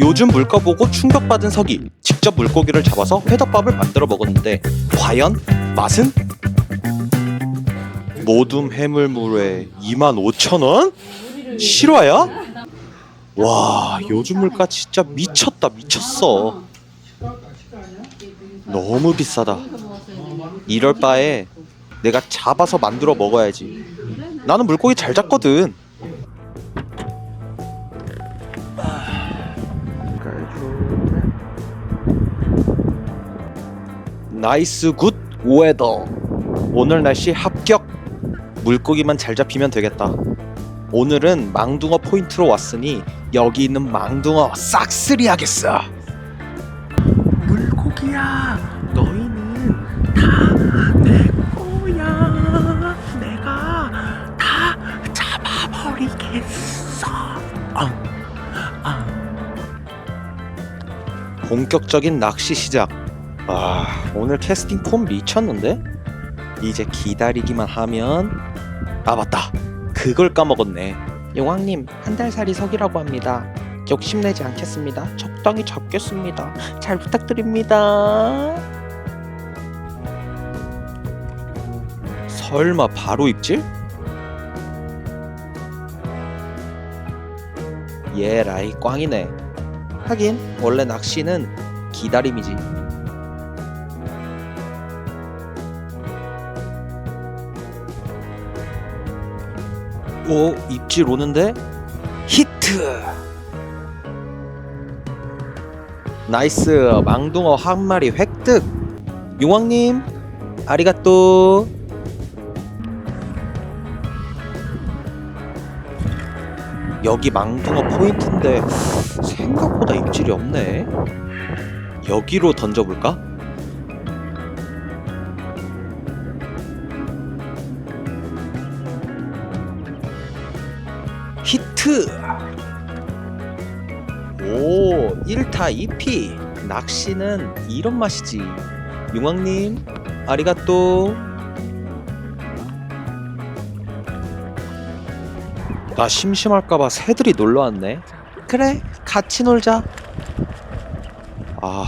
요즘 물가 보고 충격받은 서기 직접 물고기를 잡아서 회덮밥을 만들어 먹었는데 과연 맛은? 모둠 해물물에 25,000원? 실화야? 와 요즘 물가 진짜 미쳤다 미쳤어 너무 비싸다 이럴 바에 내가 잡아서 만들어 먹어야지 나는 물고기 잘 잡거든 나이스 굿 웨더. 오늘 날씨 합격. 물고기만 잘 잡히면 되겠다. 오늘은 망둥어 포인트로 왔으니 여기 있는 망둥어 싹쓸이 하겠어. 물고기야 너희는 다 내 거야. 내가 다 잡아버리겠어. 아, 아. 본격적인 낚시 시작. 아 오늘 캐스팅 폼 미쳤는데? 이제 기다리기만 하면 아 맞다. 그걸 까먹었네. 용왕님 한 달 살이 석이라고 합니다. 욕심내지 않겠습니다. 적당히 잡겠습니다. 잘 부탁드립니다. 설마 바로 입질? 예 라이 꽝이네. 하긴 원래 낚시는 기다림이지 오 입질 오는데 히트. 나이스. 망둥어 한 마리 획득. 용왕님 아리가또. 여기 망둥어 포인트인데 생각보다 입질이 없네. 여기로 던져볼까? 히트! 오, 1타 2피! 낚시는 이런 맛이지. 용왕님, 아리가또. 나 심심할까봐 새들이 놀러 왔네. 그래, 같이 놀자. 아,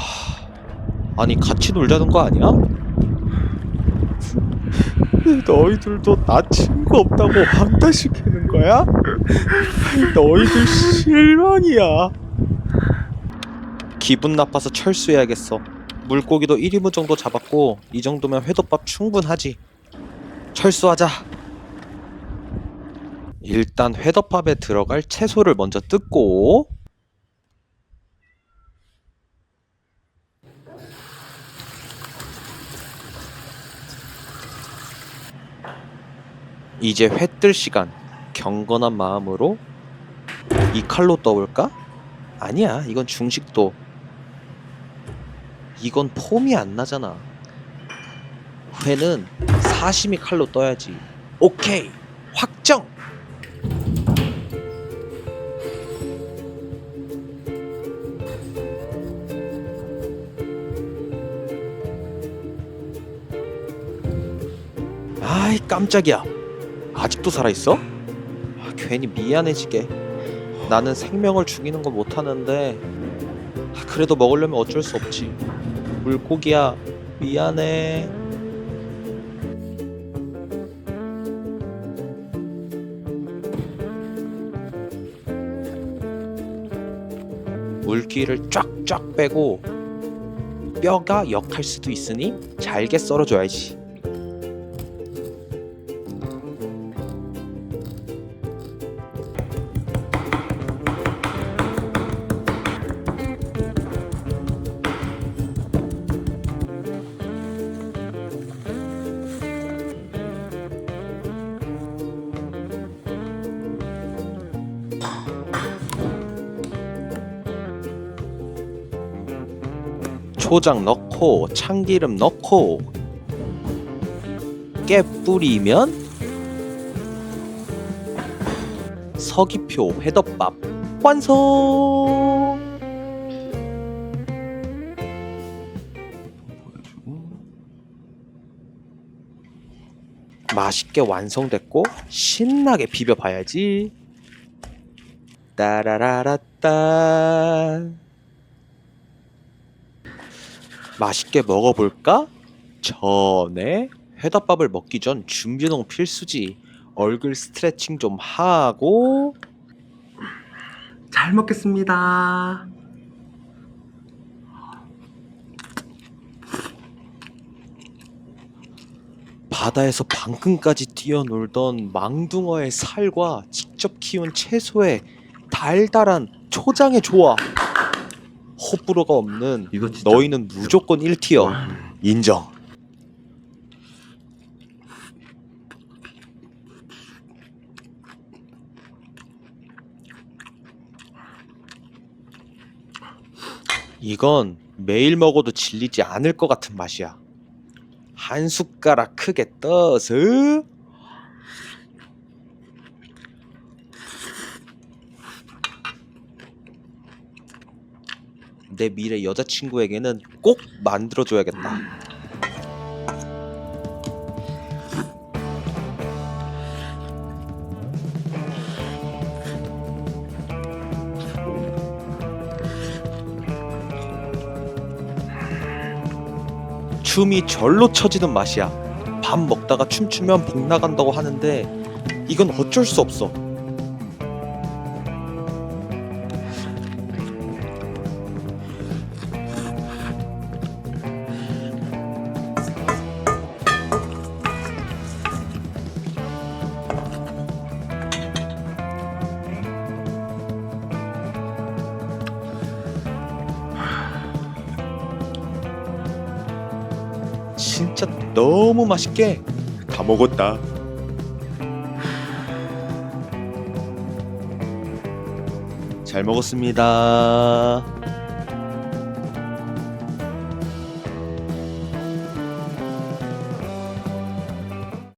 아니, 같이 놀자는 거 아니야? 너희들도 나 친구 없다고 황당시키는 거야? 너희들 실망이야. 기분 나빠서 철수해야겠어. 물고기도 1인분 정도 잡았고 이 정도면 회덮밥 충분하지. 철수하자. 일단 회덮밥에 들어갈 채소를 먼저 뜯고 이제 회 뜰 시간. 경건한 마음으로 이 칼로 떠볼까? 아니야, 이건 중식도. 이건 폼이 안 나잖아. 회는 사시미 칼로 떠야지. 오케이, 확정. 아이 깜짝이야. 아직도 살아있어? 아, 괜히 미안해지게. 나는 생명을 죽이는 거 못하는데 아, 그래도 먹으려면 어쩔 수 없지. 물고기야 미안해. 물기를 쫙쫙 빼고 뼈가 역할 수도 있으니 잘게 썰어줘야지. 초장 넣고 참기름 넣고 깨 뿌리면 서기표 회덮밥 완성! 맛있게 완성됐고 신나게 비벼봐야지. 따라라라따 맛있게 먹어볼까? 전에 회덮밥을 먹기 전 준비운동 필수지 얼굴 스트레칭 좀 하고 잘 먹겠습니다. 바다에서 방금까지 뛰어놀던 망둥어의 살과 직접 키운 채소의 달달한 초장의 조화 호불호가 없는 이거 진짜 너희는 무조건 1티어. 인정. 이건 매일 먹어도 질리지 않을 것 같은 맛이야. 한 숟가락 크게 떠서 내 미래 여자친구에게는 꼭 만들어줘야겠다. 춤이 절로 쳐지는 맛이야. 밥 먹다가 춤추면 복 나간다고 하는데 이건 어쩔 수 없어. 진짜 너무 맛있게 다 먹었다. 잘 먹었습니다.